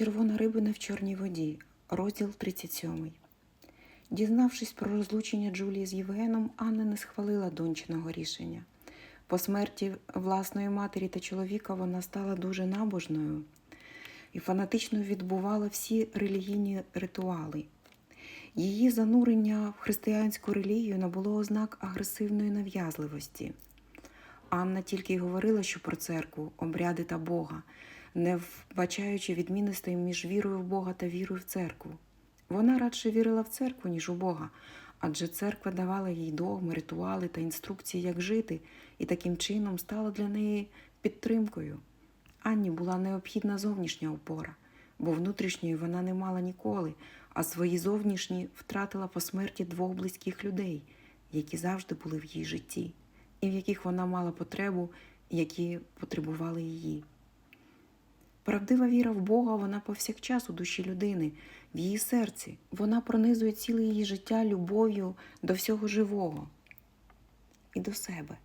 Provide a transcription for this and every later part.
Червона рибина в чорній воді, розділ 37. Дізнавшись про розлучення Джулії з Євгеном, Анна не схвалила дончиного рішення. По смерті власної матері та чоловіка вона стала дуже набожною і фанатично відбувала всі релігійні ритуали. Її занурення в християнську релігію набуло ознак агресивної нав'язливості. Анна тільки й говорила, що про церкву, обряди та Бога, не вбачаючи відмінностей між вірою в Бога та вірою в церкву. Вона радше вірила в церкву, ніж у Бога, адже церква давала їй догми, ритуали та інструкції, як жити, і таким чином стала для неї підтримкою. Анні була необхідна зовнішня опора, бо внутрішньої вона не мала ніколи, а свої зовнішні втратила по смерті двох близьких людей, які завжди були в її житті, і в яких вона мала потребу, які потребували її. Правдива віра в Бога, вона повсякчас у душі людини, в її серці. Вона пронизує ціле її життя любов'ю до всього живого і до себе.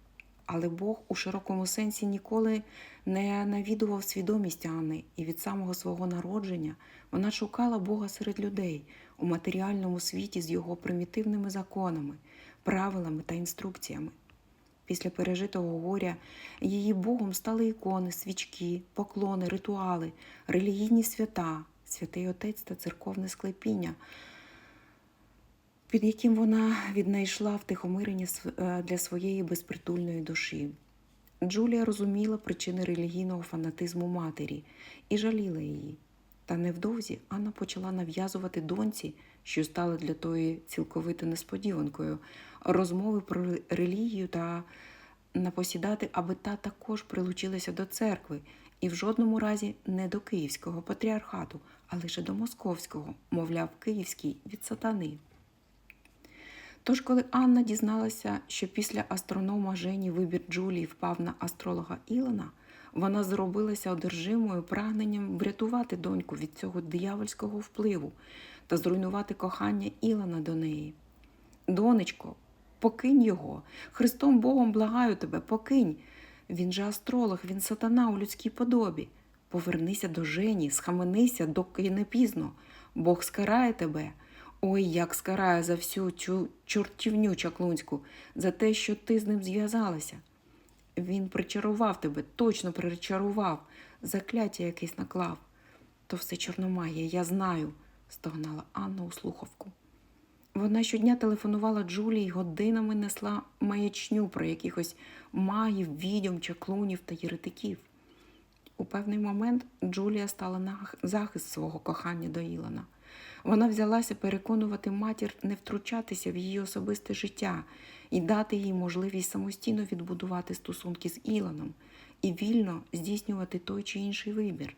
Але Бог у широкому сенсі ніколи не навідував свідомість Анни, і від самого свого народження вона шукала Бога серед людей у матеріальному світі з його примітивними законами, правилами та інструкціями. Після пережитого горя її Богом стали ікони, свічки, поклони, ритуали, релігійні свята, святий Отець та церковне склепіння, під яким вона віднайшла втихомирення е, для своєї безпритульної душі. Джулія розуміла причини релігійного фанатизму матері і жаліла її. Та невдовзі Анна почала нав'язувати доньці, що стали для тої цілковито несподіванкою, розмови про релігію та напосідати, аби та також прилучилася до церкви, і в жодному разі не до Київського патріархату, а лише до Московського, мовляв, Київський від сатани. Тож, коли Анна дізналася, що після астронома Жені вибір Джулії впав на астролога Ілона, вона зробилася одержимою прагненням врятувати доньку від цього диявольського впливу та зруйнувати кохання Ілона до неї. Донечко, покинь його. Христом Богом благаю тебе, покинь. Він же астролог, він сатана у людській подобі. Повернися до Жені, схаменися, доки не пізно. Бог скарає тебе. Ой, як скарає за всю цю чортівню чаклунську, за те, що ти з ним зв'язалася. Він причарував тебе, точно причарував, закляття якесь наклав. То все чорномає, я знаю, стогнала Анна у слухавку. Вона щодня телефонувала Джулії годинами несла маячню про якихось магів, відьом, чаклунів та єретиків. У певний момент Джулія стала на захист свого кохання до Ілона. Вона взялася переконувати матір не втручатися в її особисте життя і дати їй можливість самостійно відбудувати стосунки з Ілоном і вільно здійснювати той чи інший вибір.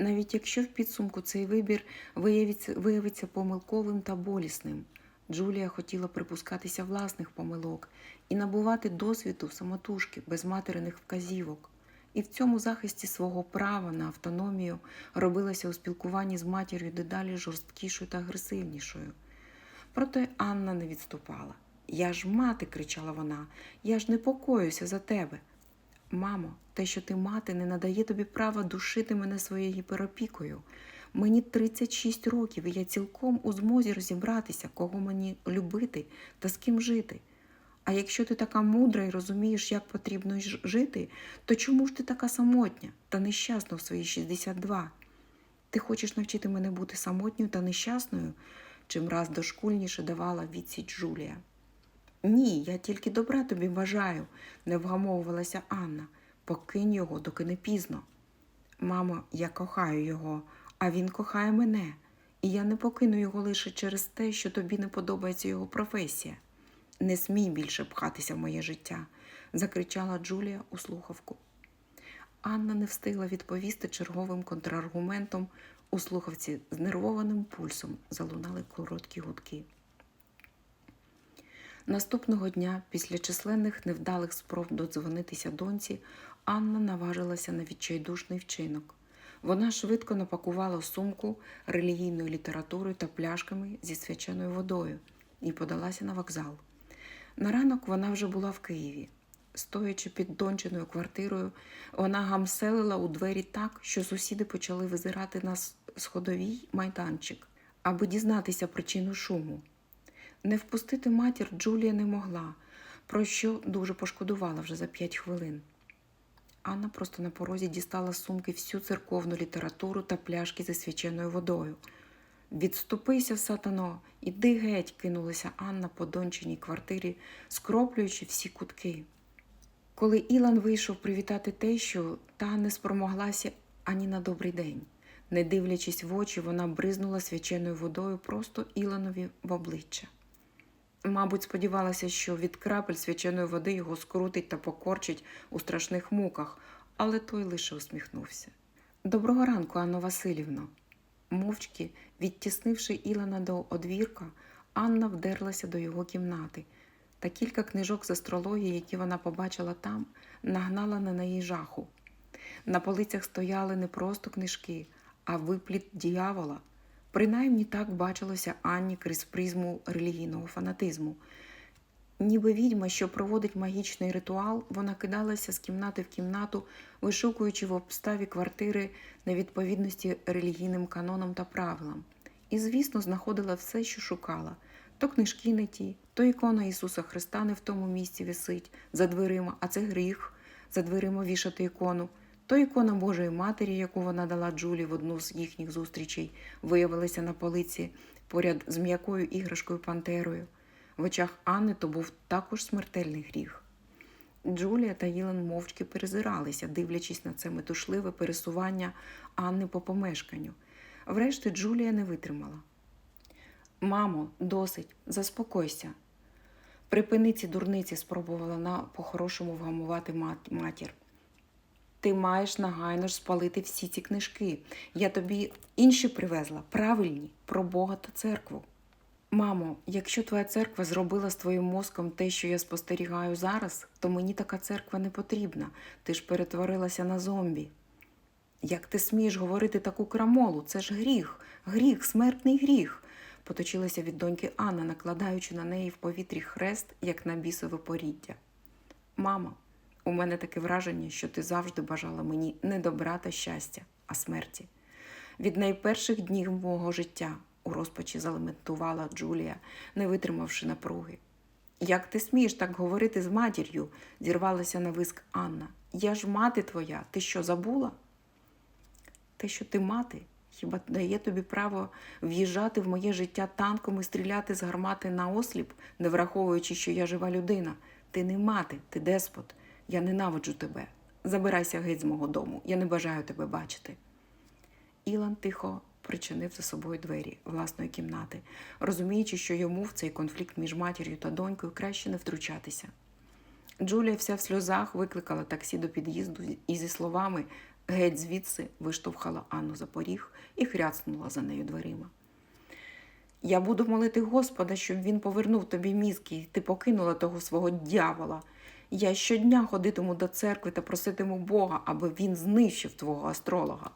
Навіть якщо в підсумку цей вибір виявиться, виявиться помилковим та болісним, Джулія хотіла припускатися власних помилок і набувати досвіду самотужки без материних вказівок. І в цьому захисті свого права на автономію робилася у спілкуванні з матір'ю дедалі жорсткішою та агресивнішою. Проте Анна не відступала. Я ж мати, кричала вона, я ж непокоюся за тебе. Мамо, те, що ти мати, не надає тобі права душити мене своєю гіперопікою. Мені 36 років, і я цілком у змозі розібратися, кого мені любити та з ким жити. А якщо ти така мудра і розумієш, як потрібно жити, то чому ж ти така самотня та нещасна в свої 62? Ти хочеш навчити мене бути самотньою та нещасною? Чим раз дошкульніше давала відсіч Джулія. Ні, я тільки добра тобі бажаю, не вгамовувалася Анна. Покинь його, доки не пізно. Мамо, я кохаю його, а він кохає мене, і я не покину його лише через те, що тобі не подобається його професія. Не смій більше пхатися в моє життя, закричала Джулія у слухавку. Анна не встигла відповісти черговим контраргументом у слухавці з нервованим пульсом залунали короткі гудки. Наступного дня, після численних невдалих спроб додзвонитися доньці, Анна наважилася на відчайдушний вчинок. Вона швидко напакувала сумку релігійною літературою та пляшками зі свяченою водою і подалася на вокзал. На ранок вона вже була в Києві. Стоячи під дончиною квартирою, вона гамселила у двері так, що сусіди почали визирати на сходовій майданчик, аби дізнатися причину шуму. Не впустити матір Джулія не могла, про що дуже пошкодувала вже за п'ять хвилин. Анна просто на порозі дістала з сумки всю церковну літературу та пляшки зі свяченою водою. Відступися, сатано, іди геть, кинулася Анна по дончиній квартирі, скроплюючи всі кутки. Коли Ілан вийшов привітати тещу, та не спромоглася ані на добрий день. Не дивлячись в очі, вона бризнула свяченою водою просто Іланові в обличчя. Мабуть, сподівалася, що від крапель свяченої води його скрутить та покорчить у страшних муках, але той лише усміхнувся. Доброго ранку, Анно Васильівно. Мовчки, відтіснивши Ілана до одвірка, Анна вдерлася до його кімнати, та кілька книжок з астрології, які вона побачила там, нагнала на неї жаху. На полицях стояли не просто книжки, а випліт діявола. Принаймні так бачилося Анні крізь призму релігійного фанатизму. Ніби відьма, що проводить магічний ритуал, вона кидалася з кімнати в кімнату, вишукуючи в обставі квартири невідповідності релігійним канонам та правилам. І, звісно, знаходила все, що шукала. То книжки не ті, то ікона Ісуса Христа не в тому місці висить за дверима, а це гріх за дверима вішати ікону. То ікона Божої Матері, яку вона дала Джулі в одну з їхніх зустрічей, виявилася на полиці поряд з м'якою іграшкою Пантерою. В очах Анни то був також смертельний гріх. Джулія та Єлен мовчки перезиралися, дивлячись на це метушливе пересування Анни по помешканню. Врешті Джулія не витримала. Мамо, досить, заспокойся. Припини ці дурниці, спробувала вона по-хорошому вгамувати мат- матір. Ти маєш негайно ж спалити всі ці книжки. Я тобі інші привезла, правильні, про Бога та церкву. Мамо, якщо твоя церква зробила з твоїм мозком те, що я спостерігаю зараз, то мені така церква не потрібна. Ти ж перетворилася на зомбі. Як ти смієш говорити таку крамолу? Це ж гріх, гріх, смертний гріх. поточилася від доньки Анна, накладаючи на неї в повітрі хрест, як на бісове поріддя. Мамо, у мене таке враження, що ти завжди бажала мені не добра та щастя, а смерті. Від найперших днів мого життя у розпачі залементувала Джулія, не витримавши напруги. Як ти смієш так говорити з матір'ю? зірвалася на виск Анна. Я ж мати твоя, ти що забула? Те, що ти мати, хіба дає тобі право в'їжджати в моє життя танком і стріляти з гармати на осліп, не враховуючи, що я жива людина. Ти не мати, ти деспот. Я ненавиджу тебе. Забирайся геть з мого дому. Я не бажаю тебе бачити. Ілан тихо причинив за собою двері власної кімнати, розуміючи, що йому в цей конфлікт між матір'ю та донькою краще не втручатися. Джулія вся в сльозах викликала таксі до під'їзду і зі словами геть звідси виштовхала Анну за поріг і хряцнула за нею дверима. Я буду молити Господа, щоб він повернув тобі мізки, і ти покинула того свого дьявола. Я щодня ходитиму до церкви та проситиму Бога, аби він знищив твого астролога.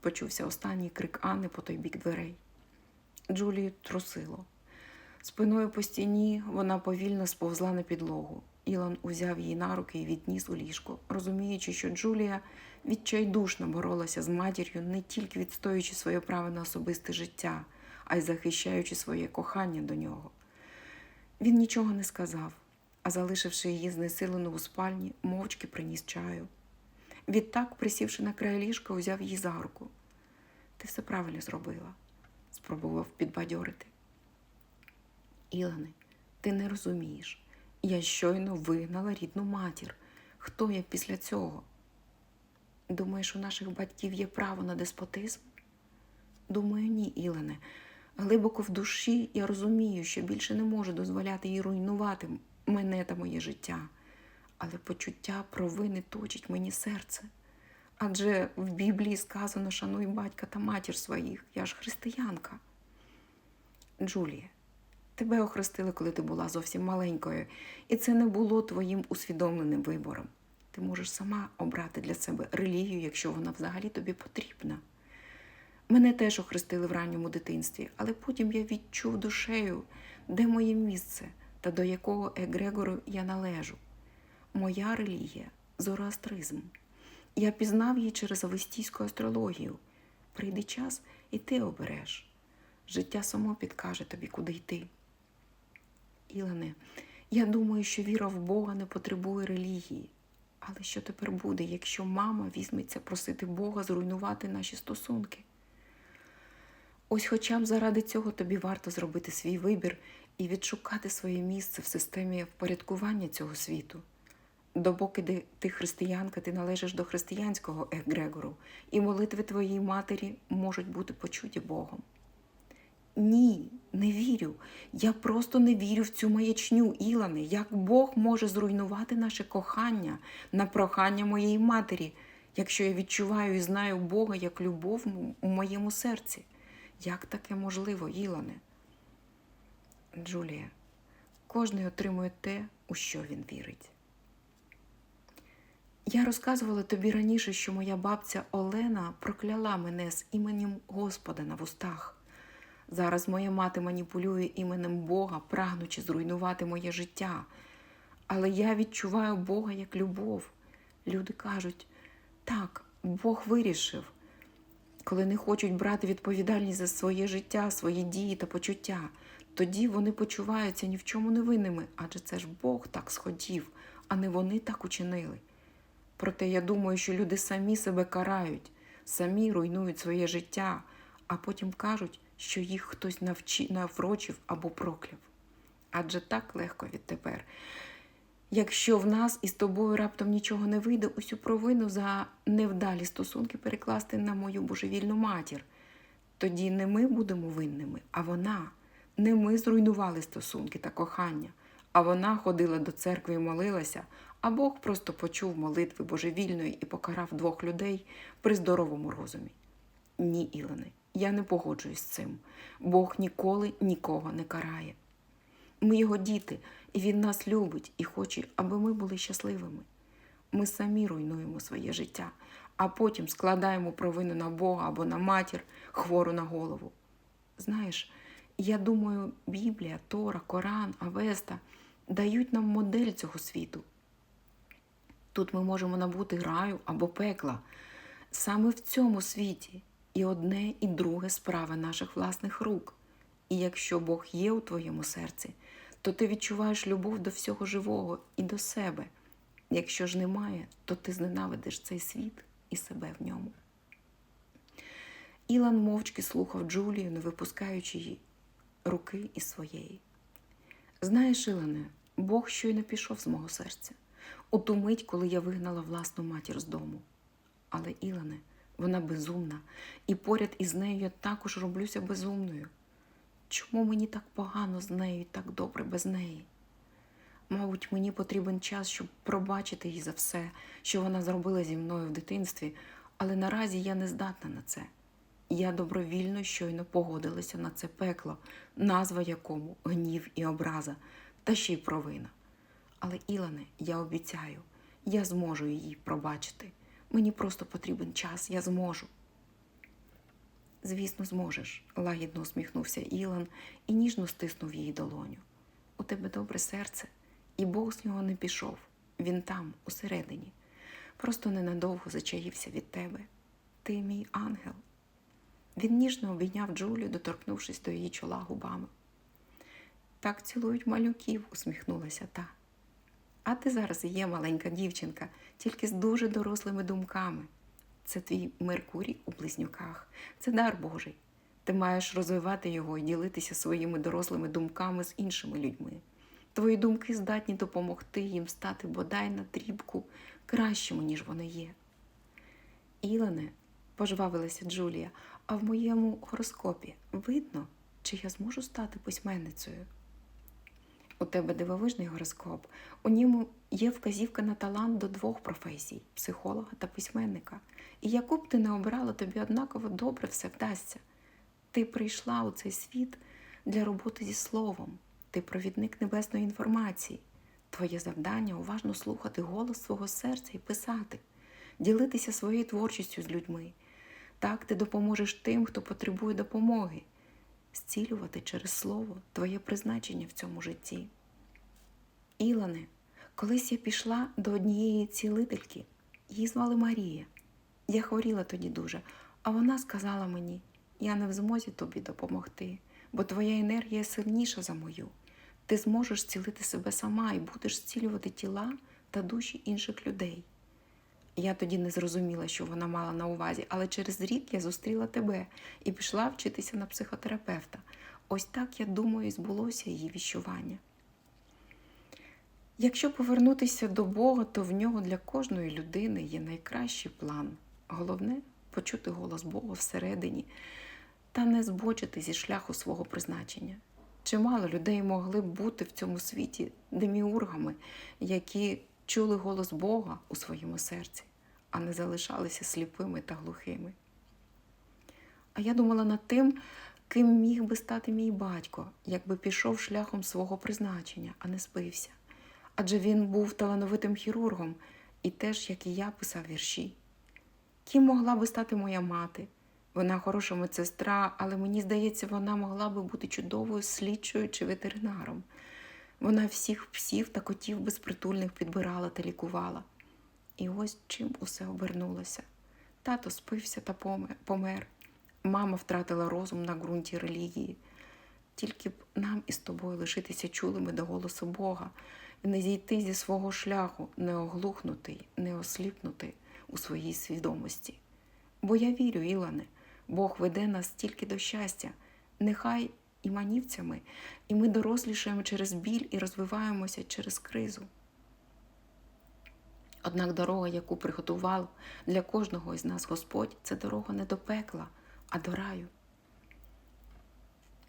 Почувся останній крик Анни по той бік дверей. Джулію трусило. Спиною по стіні вона повільно сповзла на підлогу. Ілон узяв її на руки і відніс у ліжко, розуміючи, що Джулія відчайдушно боролася з матір'ю, не тільки відстоюючи своє право на особисте життя, а й захищаючи своє кохання до нього. Він нічого не сказав, а залишивши її знесилену у спальні, мовчки приніс чаю. Відтак, присівши на край ліжка, узяв її за руку. Ти все правильно зробила, спробував підбадьорити. Ілане, ти не розумієш. Я щойно вигнала рідну матір. Хто я після цього? Думаєш, у наших батьків є право на деспотизм? Думаю, ні, Ілене. Глибоко в душі я розумію, що більше не можу дозволяти їй руйнувати мене та моє життя. Але почуття провини точить мені серце. Адже в Біблії сказано шануй батька та матір своїх. Я ж християнка. Джулія, тебе охрестили, коли ти була зовсім маленькою, і це не було твоїм усвідомленим вибором. Ти можеш сама обрати для себе релігію, якщо вона взагалі тобі потрібна. Мене теж охрестили в ранньому дитинстві, але потім я відчув душею, де моє місце та до якого егрегору я належу. Моя релігія зороастризм. Я пізнав її через авестійську астрологію. Прийде час, і ти обереш. Життя само підкаже тобі, куди йти. Ілане, я думаю, що віра в Бога не потребує релігії. Але що тепер буде, якщо мама візьметься просити Бога зруйнувати наші стосунки? Ось хоча б заради цього тобі варто зробити свій вибір і відшукати своє місце в системі впорядкування цього світу. Допоки де ти християнка, ти належиш до християнського егрегору, і молитви твоєї матері можуть бути почуті Богом. Ні, не вірю. Я просто не вірю в цю маячню, Ілане. Як Бог може зруйнувати наше кохання на прохання моєї матері, якщо я відчуваю і знаю Бога як любов у моєму серці? Як таке можливо, Ілане? Джулія, кожний отримує те, у що він вірить. Я розказувала тобі раніше, що моя бабця Олена прокляла мене з іменем Господа на вустах. Зараз моя мати маніпулює іменем Бога, прагнучи зруйнувати моє життя. Але я відчуваю Бога як любов. Люди кажуть, так, Бог вирішив, коли не хочуть брати відповідальність за своє життя, свої дії та почуття, тоді вони почуваються ні в чому не винними, адже це ж Бог так схотів, а не вони так учинили. Проте я думаю, що люди самі себе карають, самі руйнують своє життя, а потім кажуть, що їх хтось навчи, наврочив або прокляв. Адже так легко відтепер. Якщо в нас із тобою раптом нічого не вийде, усю провину за невдалі стосунки перекласти на мою божевільну матір, тоді не ми будемо винними, а вона. Не ми зруйнували стосунки та кохання, а вона ходила до церкви і молилася, а Бог просто почув молитви божевільної і покарав двох людей при здоровому розумі. Ні, Ілоне, я не погоджуюсь з цим. Бог ніколи нікого не карає. Ми його діти, і Він нас любить і хоче, аби ми були щасливими. Ми самі руйнуємо своє життя, а потім складаємо провину на Бога або на матір, хвору на голову. Знаєш, я думаю, Біблія, Тора, Коран, Авеста дають нам модель цього світу. Тут ми можемо набути раю або пекла. Саме в цьому світі і одне, і друге справа наших власних рук. І якщо Бог є у твоєму серці, то ти відчуваєш любов до всього живого і до себе. Якщо ж немає, то ти зненавидиш цей світ і себе в ньому. Ілан мовчки слухав Джулію, не випускаючи її руки із своєї. Знаєш, Ілане, Бог щойно пішов з мого серця у ту мить, коли я вигнала власну матір з дому. Але Ілане, вона безумна, і поряд із нею я також роблюся безумною. Чому мені так погано з нею і так добре без неї? Мабуть, мені потрібен час, щоб пробачити їй за все, що вона зробила зі мною в дитинстві, але наразі я не здатна на це. Я добровільно щойно погодилася на це пекло, назва якому гнів і образа, та ще й провина. Але, Ілане, я обіцяю, я зможу її пробачити. Мені просто потрібен час, я зможу. Звісно, зможеш, лагідно усміхнувся Ілан і ніжно стиснув її долоню. У тебе добре серце, і Бог з нього не пішов. Він там, усередині. Просто ненадовго зачаївся від тебе. Ти мій ангел. Він ніжно обійняв Джулію, доторкнувшись до її чола губами. Так цілують малюків, усміхнулася та. А ти зараз є маленька дівчинка, тільки з дуже дорослими думками. Це твій Меркурій у близнюках, це дар Божий. Ти маєш розвивати його і ділитися своїми дорослими думками з іншими людьми. Твої думки здатні допомогти їм стати бодай на дрібку кращими, ніж вони є. Ілене, пожвавилася Джулія, а в моєму гороскопі видно, чи я зможу стати письменницею. У тебе дивовижний гороскоп. У ньому є вказівка на талант до двох професій психолога та письменника. І яку б ти не обрала, тобі однаково добре все вдасться. Ти прийшла у цей світ для роботи зі словом, ти провідник небесної інформації. Твоє завдання уважно слухати голос свого серця і писати, ділитися своєю творчістю з людьми. Так ти допоможеш тим, хто потребує допомоги, зцілювати через слово твоє призначення в цьому житті. Ілане, Колись я пішла до однієї цілительки, її звали Марія. Я хворіла тоді дуже, а вона сказала мені: я не в змозі тобі допомогти, бо твоя енергія сильніша за мою. Ти зможеш зцілити себе сама і будеш зцілювати тіла та душі інших людей. Я тоді не зрозуміла, що вона мала на увазі, але через рік я зустріла тебе і пішла вчитися на психотерапевта. Ось так, я думаю, збулося її віщування. Якщо повернутися до Бога, то в нього для кожної людини є найкращий план. Головне почути голос Бога всередині та не збочити зі шляху свого призначення. Чимало людей могли б бути в цьому світі деміургами, які чули голос Бога у своєму серці, а не залишалися сліпими та глухими. А я думала над тим, ким міг би стати мій батько, якби пішов шляхом свого призначення, а не спився. Адже він був талановитим хірургом і теж, як і я, писав вірші. Ким могла би стати моя мати? Вона хороша медсестра, але мені здається, вона могла би бути чудовою слідчою чи ветеринаром. Вона всіх псів та котів безпритульних підбирала та лікувала. І ось чим усе обернулося. Тато спився та помер-. Мама втратила розум на ґрунті релігії. Тільки б нам із тобою лишитися чулими до голосу Бога, не зійти зі свого шляху, не оглухнути, не осліпнути у своїй свідомості. Бо я вірю, Ілане, Бог веде нас тільки до щастя, нехай і манівцями, і ми дорослішаємо через біль і розвиваємося через кризу. Однак дорога, яку приготував для кожного із нас Господь, це дорога не до пекла, а до раю.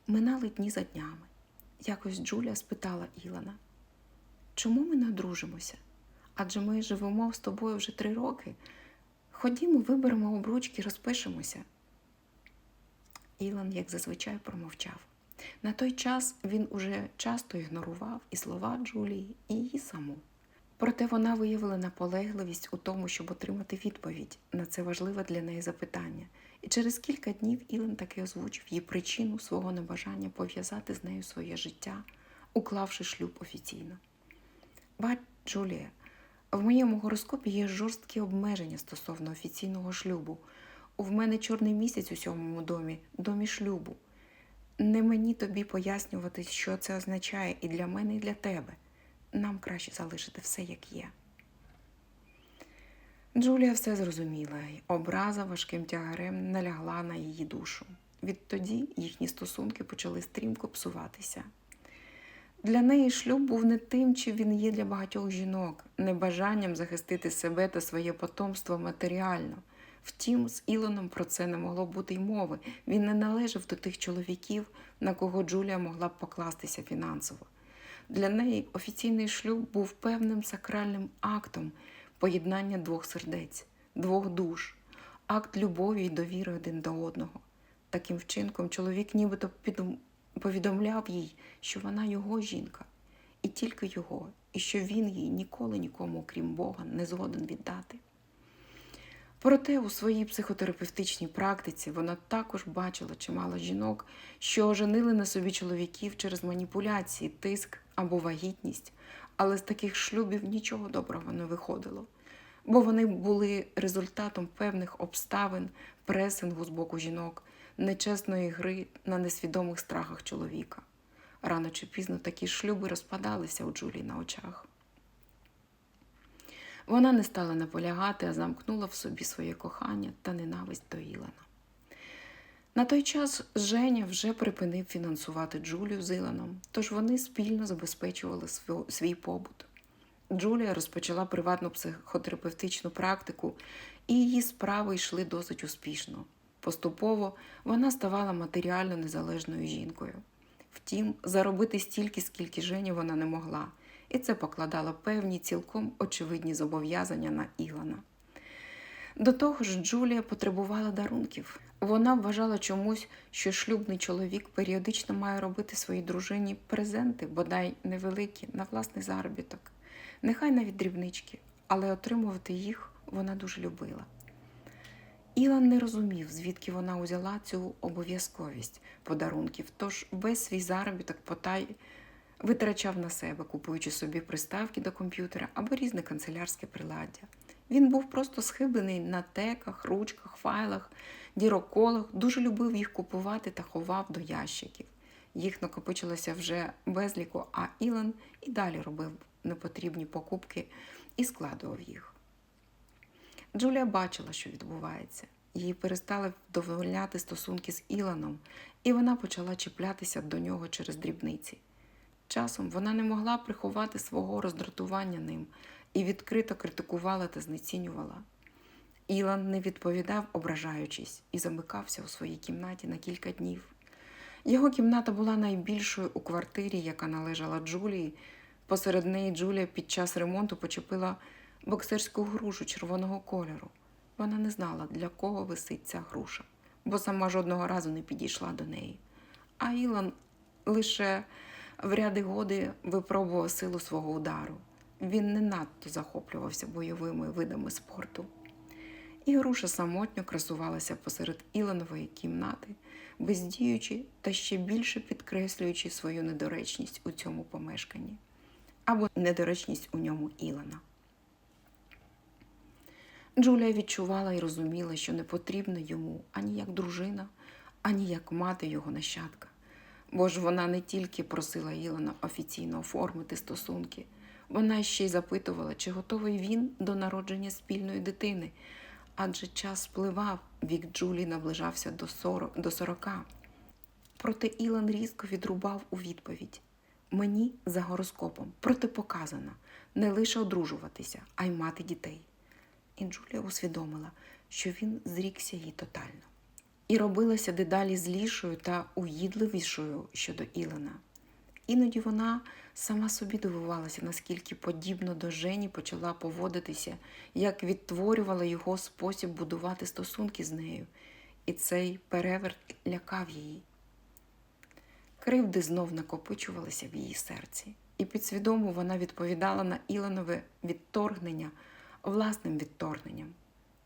Минали дні за днями. Якось Джулія спитала Ілана, чому ми не одружимося? Адже ми живемо з тобою вже три роки. Ходімо, виберемо обручки, розпишемося. Ілан, як зазвичай, промовчав. На той час він уже часто ігнорував і слова Джулії, і її саму. Проте вона виявила наполегливість у тому, щоб отримати відповідь на це важливе для неї запитання. І через кілька днів Ілен таки озвучив їй причину свого небажання пов'язати з нею своє життя, уклавши шлюб офіційно. Бач, Джулія, в моєму гороскопі є жорсткі обмеження стосовно офіційного шлюбу. В мене чорний місяць у сьомому домі, домі шлюбу. Не мені тобі пояснювати, що це означає і для мене, і для тебе. Нам краще залишити все, як є. Джулія все зрозуміла, і образа важким тягарем налягла на її душу. Відтоді їхні стосунки почали стрімко псуватися. Для неї шлюб був не тим, чи він є для багатьох жінок, не бажанням захистити себе та своє потомство матеріально. Втім, з Ілоном про це не могло бути й мови. Він не належав до тих чоловіків, на кого Джулія могла б покластися фінансово. Для неї офіційний шлюб був певним сакральним актом поєднання двох сердець, двох душ, акт любові і довіри один до одного. Таким вчинком чоловік нібито повідомляв їй, що вона його жінка, і тільки його, і що він їй ніколи нікому, крім Бога, не згоден віддати. Проте у своїй психотерапевтичній практиці вона також бачила чимало жінок, що оженили на собі чоловіків через маніпуляції, тиск або вагітність, але з таких шлюбів нічого доброго не виходило, бо вони були результатом певних обставин, пресингу з боку жінок, нечесної гри на несвідомих страхах чоловіка. Рано чи пізно такі шлюби розпадалися у Джулії на очах. Вона не стала наполягати, а замкнула в собі своє кохання та ненависть до Ілана. На той час Женя вже припинив фінансувати Джулію з Іланом, тож вони спільно забезпечували свій побут. Джулія розпочала приватну психотерапевтичну практику, і її справи йшли досить успішно. Поступово вона ставала матеріально незалежною жінкою. Втім, заробити стільки, скільки Женя вона не могла, і це покладало певні цілком очевидні зобов'язання на Ілана. До того ж, Джулія потребувала дарунків. Вона вважала чомусь, що шлюбний чоловік періодично має робити своїй дружині презенти, бодай невеликі, на власний заробіток. Нехай навіть дрібнички, але отримувати їх вона дуже любила. Ілан не розумів, звідки вона узяла цю обов'язковість подарунків, тож весь свій заробіток потай витрачав на себе, купуючи собі приставки до комп'ютера або різне канцелярське приладдя. Він був просто схиблений на теках, ручках, файлах, діроколах, дуже любив їх купувати та ховав до ящиків. Їх накопичилося вже безліку, а Ілон і далі робив непотрібні покупки і складував їх. Джулія бачила, що відбувається. Її перестали вдовольняти стосунки з Іланом, і вона почала чіплятися до нього через дрібниці. Часом вона не могла приховати свого роздратування ним і відкрито критикувала та знецінювала. Ілан не відповідав, ображаючись, і замикався у своїй кімнаті на кілька днів. Його кімната була найбільшою у квартирі, яка належала Джулії. Посеред неї Джулія під час ремонту почепила боксерську грушу червоного кольору. Вона не знала, для кого висить ця груша, бо сама жодного разу не підійшла до неї. А Ілан лише в ряди годи випробував силу свого удару. Він не надто захоплювався бойовими видами спорту. І груша самотньо красувалася посеред Іланової кімнати, бездіючи та ще більше підкреслюючи свою недоречність у цьому помешканні або недоречність у ньому Ілана. Джулія відчувала і розуміла, що не потрібна йому ані як дружина, ані як мати його нащадка. Бо ж вона не тільки просила Ілана офіційно оформити стосунки, вона ще й запитувала, чи готовий він до народження спільної дитини, адже час спливав, вік Джулії наближався до 40. До 40. Проте Ілан різко відрубав у відповідь. Мені за гороскопом протипоказано не лише одружуватися, а й мати дітей. І Джулія усвідомила, що він зрікся її тотально. І робилася дедалі злішою та уїдливішою щодо Ілана. Іноді вона сама собі дивувалася, наскільки подібно до Жені почала поводитися, як відтворювала його спосіб будувати стосунки з нею, і цей переверт лякав її. Кривди знов накопичувалися в її серці, і підсвідомо вона відповідала на Іланове відторгнення власним відторгненням.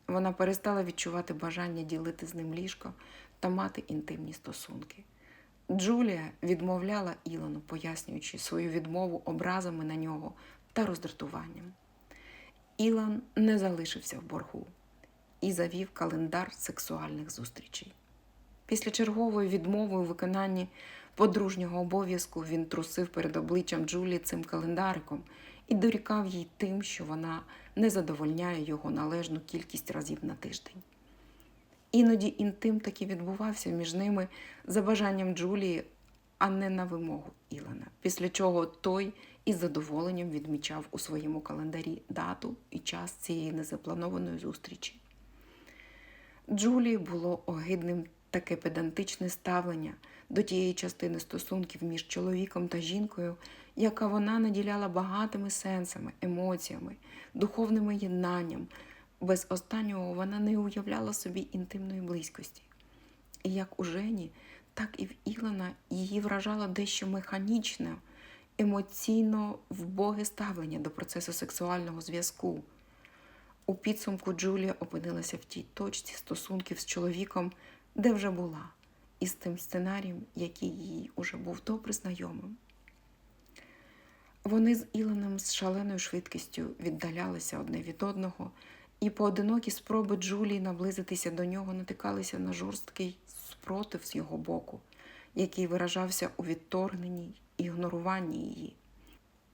Вона перестала відчувати бажання ділити з ним ліжко та мати інтимні стосунки. Джулія відмовляла Ілону, пояснюючи свою відмову образами на нього та роздратуванням. Ілон не залишився в боргу і завів календар сексуальних зустрічей. Після чергової відмови у виконанні подружнього обов'язку він трусив перед обличчям Джулії цим календариком і дорікав їй тим, що вона не задовольняє його належну кількість разів на тиждень. Іноді інтим таки відбувався між ними за бажанням Джулії, а не на вимогу Ілана, після чого той із задоволенням відмічав у своєму календарі дату і час цієї незапланованої зустрічі. Джулії було огидним таке педантичне ставлення до тієї частини стосунків між чоловіком та жінкою, яка вона наділяла багатими сенсами, емоціями, духовним єднанням. Без останнього вона не уявляла собі інтимної близькості. І як у Жені, так і в Ілана її вражало дещо механічне, емоційно вбоге ставлення до процесу сексуального зв'язку. У підсумку Джулія опинилася в тій точці стосунків з чоловіком, де вже була, і з тим сценарієм, який їй уже був добре знайомим. Вони з Іланом з шаленою швидкістю віддалялися одне від одного, і поодинокі спроби Джулії наблизитися до нього натикалися на жорсткий спротив з його боку, який виражався у відторгненні і ігноруванні її.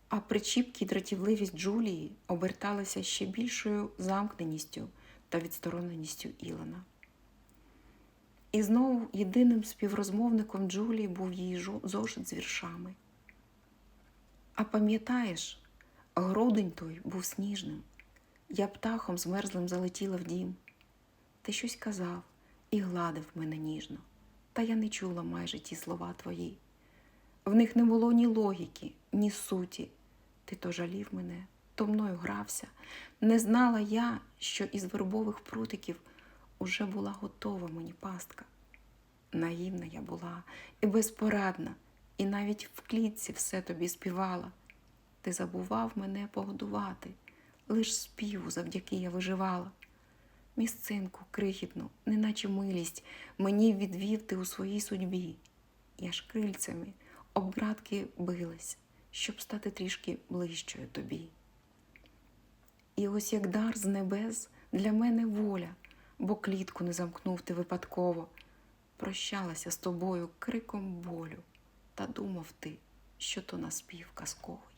А причіпки й дратівливість Джулії оберталися ще більшою замкненістю та відстороненістю Ілана. І знову єдиним співрозмовником Джулії був її зошит з віршами. А пам'ятаєш, грудень той був сніжним. Я птахом змерзлим залетіла в дім. Ти щось казав і гладив мене ніжно, та я не чула майже ті слова твої. В них не було ні логіки, ні суті. Ти то жалів мене, то мною грався. Не знала я, що із вербових прутиків уже була готова мені пастка. Наївна я була і безпорадна, і навіть в клітці все тобі співала. Ти забував мене погодувати, лиш співу завдяки я виживала. Місцинку крихітну, неначе милість, мені відвів ти у своїй судьбі. Я ж крильцями оббратки билась, щоб стати трішки ближчою тобі. І ось як дар з небес для мене воля, бо клітку не замкнув ти випадково. Прощалася з тобою криком болю, та думав ти, що то наспів казковий.